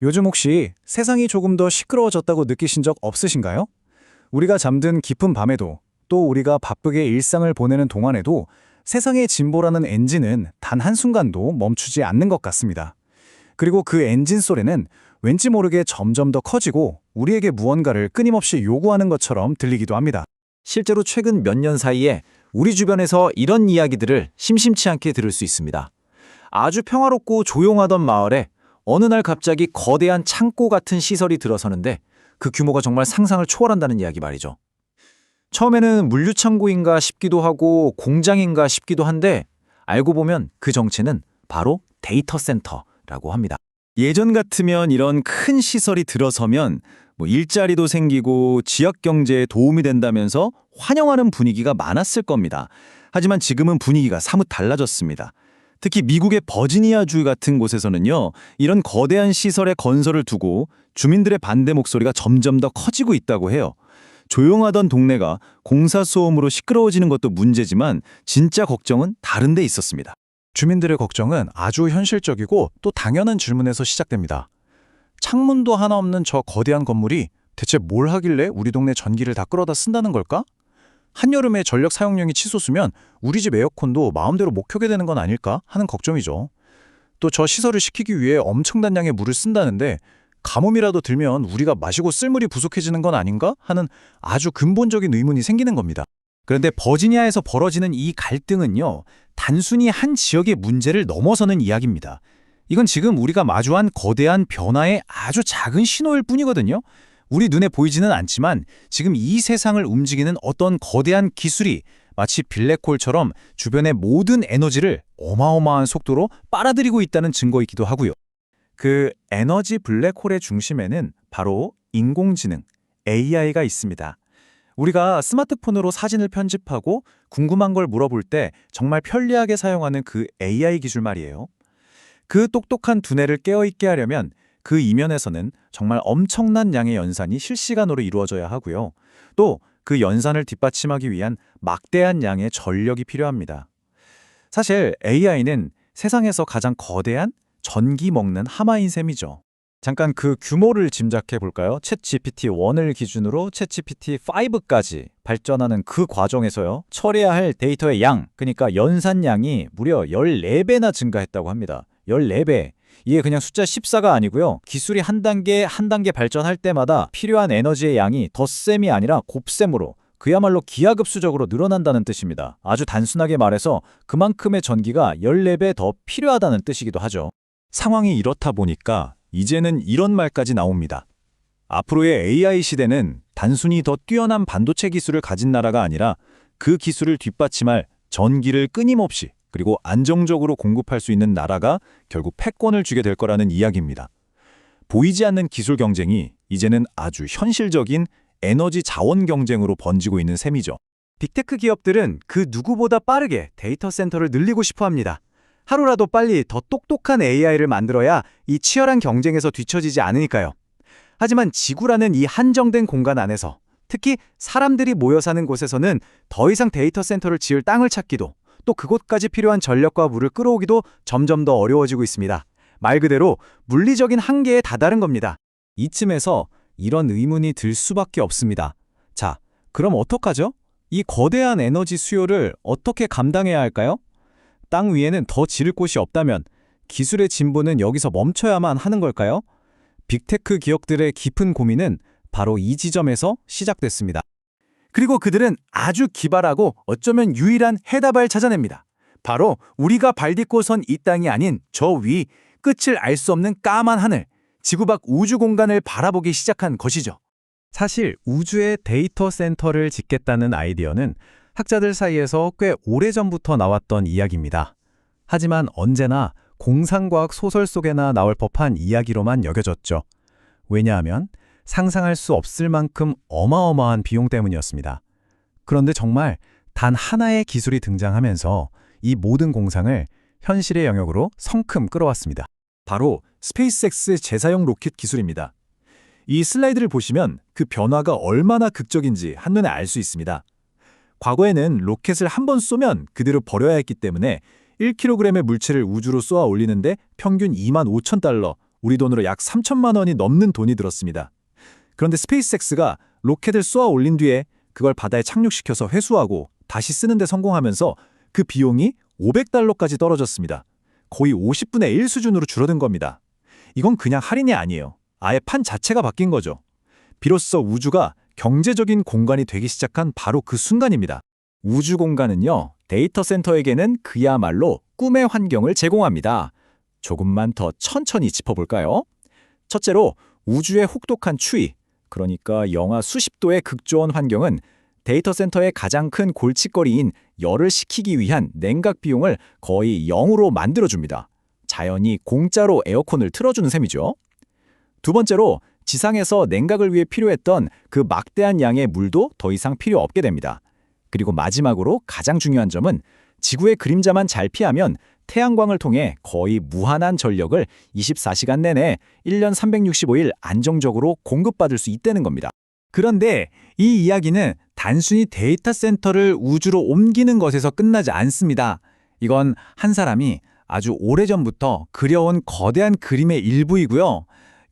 요즘 혹시 세상이 조금 더 시끄러워졌다고 느끼신 적 없으신가요? 우리가 잠든 깊은 밤에도 또 우리가 바쁘게 일상을 보내는 동안에도 세상의 진보라는 엔진은 단 한순간도 멈추지 않는 것 같습니다. 그리고 그 엔진 소리는 왠지 모르게 점점 더 커지고 우리에게 무언가를 끊임없이 요구하는 것처럼 들리기도 합니다. 실제로 최근 몇 년 사이에 우리 주변에서 이런 이야기들을 심심치 않게 들을 수 있습니다. 아주 평화롭고 조용하던 마을에 어느 날 갑자기 거대한 창고 같은 시설이 들어서는데 그 규모가 정말 상상을 초월한다는 이야기 말이죠. 처음에는 물류창고인가 싶기도 하고 공장인가 싶기도 한데 알고 보면 그 정체는 바로 데이터 센터라고 합니다. 예전 같으면 이런 큰 시설이 들어서면 뭐 일자리도 생기고 지역 경제에 도움이 된다면서 환영하는 분위기가 많았을 겁니다. 하지만 지금은 분위기가 사뭇 달라졌습니다. 특히 미국의 버지니아주 같은 곳에서는요, 이런 거대한 시설의 건설을 두고 주민들의 반대 목소리가 점점 더 커지고 있다고 해요. 조용하던 동네가 공사 소음으로 시끄러워지는 것도 문제지만 진짜 걱정은 다른 데 있었습니다. 주민들의 걱정은 아주 현실적이고 또 당연한 질문에서 시작됩니다. 창문도 하나 없는 저 거대한 건물이 대체 뭘 하길래 우리 동네 전기를 다 끌어다 쓴다는 걸까? 한여름에 전력 사용량이 치솟으면 우리 집 에어컨도 마음대로 못 켜게 되는 건 아닐까 하는 걱정이죠. 또 저 시설을 시키기 위해 엄청난 양의 물을 쓴다는데 가뭄이라도 들면 우리가 마시고 쓸 물이 부족해지는 건 아닌가 하는 아주 근본적인 의문이 생기는 겁니다. 그런데 버지니아에서 벌어지는 이 갈등은요, 단순히 한 지역의 문제를 넘어서는 이야기입니다. 이건 지금 우리가 마주한 거대한 변화의 아주 작은 신호일 뿐이거든요. 우리 눈에 보이지는 않지만 지금 이 세상을 움직이는 어떤 거대한 기술이 마치 블랙홀처럼 주변의 모든 에너지를 어마어마한 속도로 빨아들이고 있다는 증거이기도 하고요. 그 에너지 블랙홀의 중심에는 바로 인공지능, AI가 있습니다. 우리가 스마트폰으로 사진을 편집하고 궁금한 걸 물어볼 때 정말 편리하게 사용하는 그 AI 기술 말이에요. 그 똑똑한 두뇌를 깨어있게 하려면 그 이면에서는 정말 엄청난 양의 연산이 실시간으로 이루어져야 하고요. 또 그 연산을 뒷받침하기 위한 막대한 양의 전력이 필요합니다. 사실 AI는 세상에서 가장 거대한 전기 먹는 하마인 셈이죠. 잠깐 그 규모를 짐작해 볼까요? 챗 GPT-1을 기준으로 챗 GPT-5까지 발전하는 그 과정에서요. 처리해야 할 데이터의 양, 그러니까 연산량이 무려 14배나 증가했다고 합니다. 14배. 이게 그냥 숫자 14가 아니고요. 기술이 한 단계 한 단계 발전할 때마다 필요한 에너지의 양이 덧셈이 아니라 곱셈으로 그야말로 기하급수적으로 늘어난다는 뜻입니다. 아주 단순하게 말해서 그만큼의 전기가 14배 더 필요하다는 뜻이기도 하죠. 상황이 이렇다 보니까 이제는 이런 말까지 나옵니다. 앞으로의 AI 시대는 단순히 더 뛰어난 반도체 기술을 가진 나라가 아니라 그 기술을 뒷받침할 전기를 끊임없이 그리고 안정적으로 공급할 수 있는 나라가 결국 패권을 주게 될 거라는 이야기입니다. 보이지 않는 기술 경쟁이 이제는 아주 현실적인 에너지 자원 경쟁으로 번지고 있는 셈이죠. 빅테크 기업들은 그 누구보다 빠르게 데이터 센터를 늘리고 싶어 합니다. 하루라도 빨리 더 똑똑한 AI를 만들어야 이 치열한 경쟁에서 뒤처지지 않으니까요. 하지만 지구라는 이 한정된 공간 안에서 특히 사람들이 모여 사는 곳에서는 더 이상 데이터 센터를 지을 땅을 찾기도 또 그곳까지 필요한 전력과 물을 끌어오기도 점점 더 어려워지고 있습니다. 말 그대로 물리적인 한계에 다다른 겁니다. 이쯤에서 이런 의문이 들 수밖에 없습니다. 자, 그럼 어떡하죠? 이 거대한 에너지 수요를 어떻게 감당해야 할까요? 땅 위에는 더 지를 곳이 없다면 기술의 진보는 여기서 멈춰야만 하는 걸까요? 빅테크 기업들의 깊은 고민은 바로 이 지점에서 시작됐습니다. 그리고 그들은 아주 기발하고 어쩌면 유일한 해답을 찾아냅니다. 바로 우리가 발 딛고 선 이 땅이 아닌 저 위, 끝을 알 수 없는 까만 하늘, 지구 밖 우주 공간을 바라보기 시작한 것이죠. 사실 우주에 데이터 센터를 짓겠다는 아이디어는 학자들 사이에서 꽤 오래전부터 나왔던 이야기입니다. 하지만 언제나 공상과학 소설 속에나 나올 법한 이야기로만 여겨졌죠. 왜냐하면 상상할 수 없을 만큼 어마어마한 비용 때문이었습니다. 그런데 정말 단 하나의 기술이 등장하면서 이 모든 공상을 현실의 영역으로 성큼 끌어왔습니다. 바로 스페이스X의 재사용 로켓 기술입니다. 이 슬라이드를 보시면 그 변화가 얼마나 극적인지 한눈에 알 수 있습니다. 과거에는 로켓을 한 번 쏘면 그대로 버려야 했기 때문에 1kg의 물체를 우주로 쏘아 올리는데 평균 2만 5천 달러, 우리 돈으로 약 3천만 원이 넘는 돈이 들었습니다. 그런데 스페이스X가 로켓을 쏘아 올린 뒤에 그걸 바다에 착륙시켜서 회수하고 다시 쓰는데 성공하면서 그 비용이 500달러까지 떨어졌습니다. 거의 50분의 1 수준으로 줄어든 겁니다. 이건 그냥 할인이 아니에요. 아예 판 자체가 바뀐 거죠. 비로소 우주가 경제적인 공간이 되기 시작한 바로 그 순간입니다. 우주 공간은요, 데이터 센터에게는 그야말로 꿈의 환경을 제공합니다. 조금만 더 천천히 짚어볼까요? 첫째로 우주의 혹독한 추위, 그러니까 영하 수십 도의 극조원 환경은 데이터 센터의 가장 큰 골칫거리인 열을 식히기 위한 냉각 비용을 거의 0으로 만들어줍니다. 자연이 공짜로 에어컨을 틀어주는 셈이죠. 두 번째로 지상에서 냉각을 위해 필요했던 그 막대한 양의 물도 더 이상 필요 없게 됩니다. 그리고 마지막으로 가장 중요한 점은 지구의 그림자만 잘 피하면 태양광을 통해 거의 무한한 전력을 24시간 내내 1년 365일 안정적으로 공급받을 수 있다는 겁니다. 그런데 이 이야기는 단순히 데이터 센터를 우주로 옮기는 것에서 끝나지 않습니다. 이건 한 사람이 아주 오래전부터 그려온 거대한 그림의 일부이고요.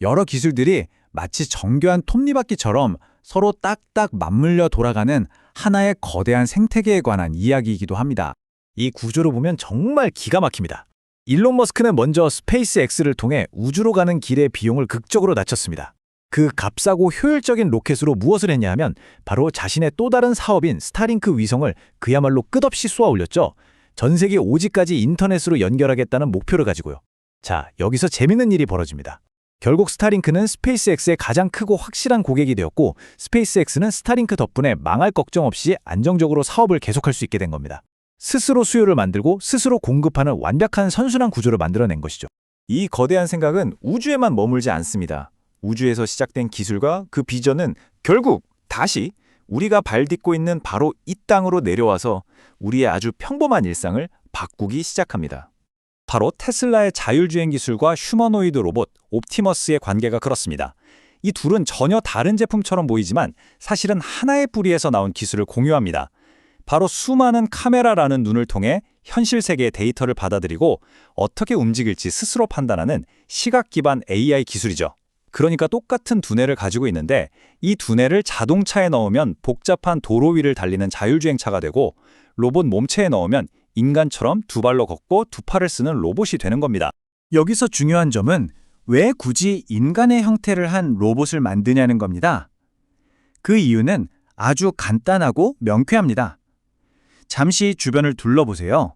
여러 기술들이 마치 정교한 톱니바퀴처럼 서로 딱딱 맞물려 돌아가는 하나의 거대한 생태계에 관한 이야기이기도 합니다. 이 구조를 보면 정말 기가 막힙니다. 일론 머스크는 먼저 스페이스X를 통해 우주로 가는 길의 비용을 극적으로 낮췄습니다. 그 값싸고 효율적인 로켓으로 무엇을 했냐 하면 바로 자신의 또 다른 사업인 스타링크 위성을 그야말로 끝없이 쏘아 올렸죠. 전 세계 오지까지 인터넷으로 연결하겠다는 목표를 가지고요. 자, 여기서 재밌는 일이 벌어집니다. 결국 스타링크는 스페이스X의 가장 크고 확실한 고객이 되었고 스페이스X는 스타링크 덕분에 망할 걱정 없이 안정적으로 사업을 계속할 수 있게 된 겁니다. 스스로 수요를 만들고 스스로 공급하는 완벽한 선순환 구조를 만들어낸 것이죠. 이 거대한 생각은 우주에만 머물지 않습니다. 우주에서 시작된 기술과 그 비전은 결국 다시 우리가 발 딛고 있는 바로 이 땅으로 내려와서 우리의 아주 평범한 일상을 바꾸기 시작합니다. 바로 테슬라의 자율주행 기술과 휴머노이드 로봇 옵티머스의 관계가 그렇습니다. 이 둘은 전혀 다른 제품처럼 보이지만 사실은 하나의 뿌리에서 나온 기술을 공유합니다. 바로 수많은 카메라라는 눈을 통해 현실 세계의 데이터를 받아들이고 어떻게 움직일지 스스로 판단하는 시각 기반 AI 기술이죠. 그러니까 똑같은 두뇌를 가지고 있는데 이 두뇌를 자동차에 넣으면 복잡한 도로 위를 달리는 자율주행차가 되고 로봇 몸체에 넣으면 인간처럼 두 발로 걷고 두 팔을 쓰는 로봇이 되는 겁니다. 여기서 중요한 점은 왜 굳이 인간의 형태를 한 로봇을 만드냐는 겁니다. 그 이유는 아주 간단하고 명쾌합니다. 잠시 주변을 둘러보세요.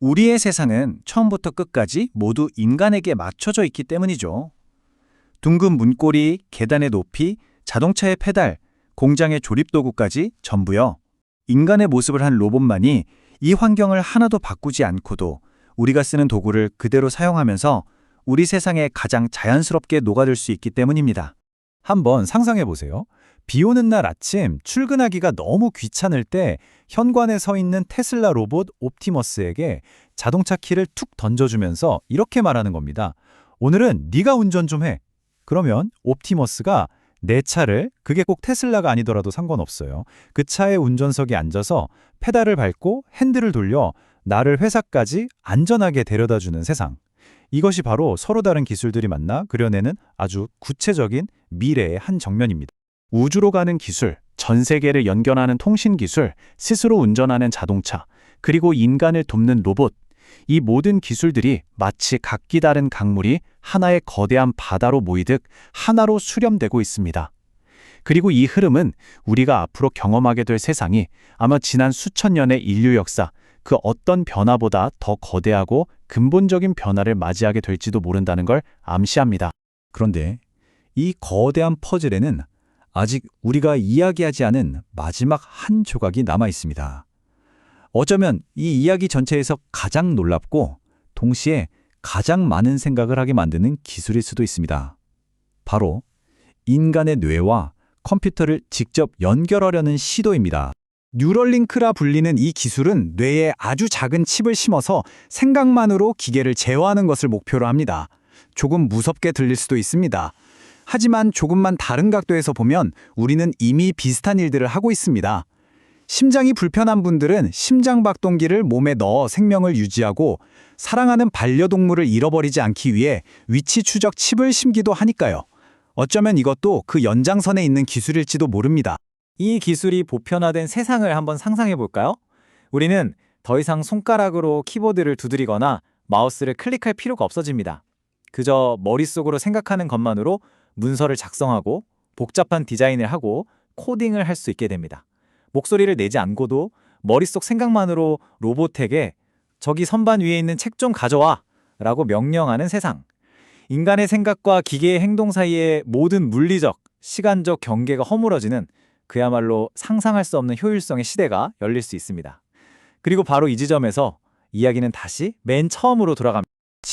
우리의 세상은 처음부터 끝까지 모두 인간에게 맞춰져 있기 때문이죠. 둥근 문고리, 계단의 높이, 자동차의 페달, 공장의 조립 도구까지 전부요. 인간의 모습을 한 로봇만이 이 환경을 하나도 바꾸지 않고도 우리가 쓰는 도구를 그대로 사용하면서 우리 세상에 가장 자연스럽게 녹아들 수 있기 때문입니다. 한번 상상해 보세요. 비 오는 날 아침 출근하기가 너무 귀찮을 때 현관에 서 있는 테슬라 로봇 옵티머스에게 자동차 키를 툭 던져주면서 이렇게 말하는 겁니다. 오늘은 네가 운전 좀 해. 그러면 옵티머스가 내 차를 그게 꼭 테슬라가 아니더라도 상관없어요. 그 차의 운전석에 앉아서 페달을 밟고 핸들을 돌려 나를 회사까지 안전하게 데려다주는 세상. 이것이 바로 서로 다른 기술들이 만나 그려내는 아주 구체적인 미래의 한 정면입니다. 우주로 가는 기술, 전 세계를 연결하는 통신 기술, 스스로 운전하는 자동차, 그리고 인간을 돕는 로봇. 이 모든 기술들이 마치 각기 다른 강물이 하나의 거대한 바다로 모이듯 하나로 수렴되고 있습니다. 그리고 이 흐름은 우리가 앞으로 경험하게 될 세상이 아마 지난 수천 년의 인류 역사, 그 어떤 변화보다 더 거대하고 근본적인 변화를 맞이하게 될지도 모른다는 걸 암시합니다. 그런데 이 거대한 퍼즐에는 아직 우리가 이야기하지 않은 마지막 한 조각이 남아 있습니다. 어쩌면 이 이야기 전체에서 가장 놀랍고 동시에 가장 많은 생각을 하게 만드는 기술일 수도 있습니다. 바로 인간의 뇌와 컴퓨터를 직접 연결하려는 시도입니다. 뉴럴링크라 불리는 이 기술은 뇌에 아주 작은 칩을 심어서 생각만으로 기계를 제어하는 것을 목표로 합니다. 조금 무섭게 들릴 수도 있습니다. 하지만 조금만 다른 각도에서 보면 우리는 이미 비슷한 일들을 하고 있습니다. 심장이 불편한 분들은 심장박동기를 몸에 넣어 생명을 유지하고 사랑하는 반려동물을 잃어버리지 않기 위해 위치 추적 칩을 심기도 하니까요. 어쩌면 이것도 그 연장선에 있는 기술일지도 모릅니다. 이 기술이 보편화된 세상을 한번 상상해 볼까요? 우리는 더 이상 손가락으로 키보드를 두드리거나 마우스를 클릭할 필요가 없어집니다. 그저 머릿속으로 생각하는 것만으로 문서를 작성하고 복잡한 디자인을 하고 코딩을 할 수 있게 됩니다. 목소리를 내지 않고도 머릿속 생각만으로 로봇에게 저기 선반 위에 있는 책 좀 가져와 라고 명령하는 세상. 인간의 생각과 기계의 행동 사이의 모든 물리적, 시간적 경계가 허물어지는 그야말로 상상할 수 없는 효율성의 시대가 열릴 수 있습니다. 그리고 바로 이 지점에서 이야기는 다시 맨 처음으로 돌아갑니다.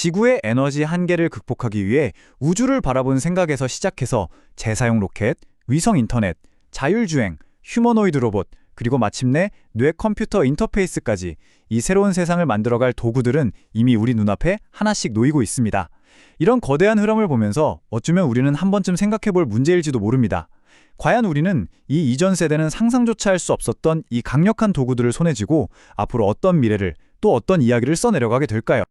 지구의 에너지 한계를 극복하기 위해 우주를 바라본 생각에서 시작해서 재사용 로켓, 위성 인터넷, 자율주행, 휴머노이드 로봇, 그리고 마침내 뇌 컴퓨터 인터페이스까지 이 새로운 세상을 만들어갈 도구들은 이미 우리 눈앞에 하나씩 놓이고 있습니다. 이런 거대한 흐름을 보면서 어쩌면 우리는 한 번쯤 생각해 볼 문제일지도 모릅니다. 과연 우리는 이 이전 세대는 상상조차 할 수 없었던 이 강력한 도구들을 손에 쥐고 앞으로 어떤 미래를 또 어떤 이야기를 써내려가게 될까요?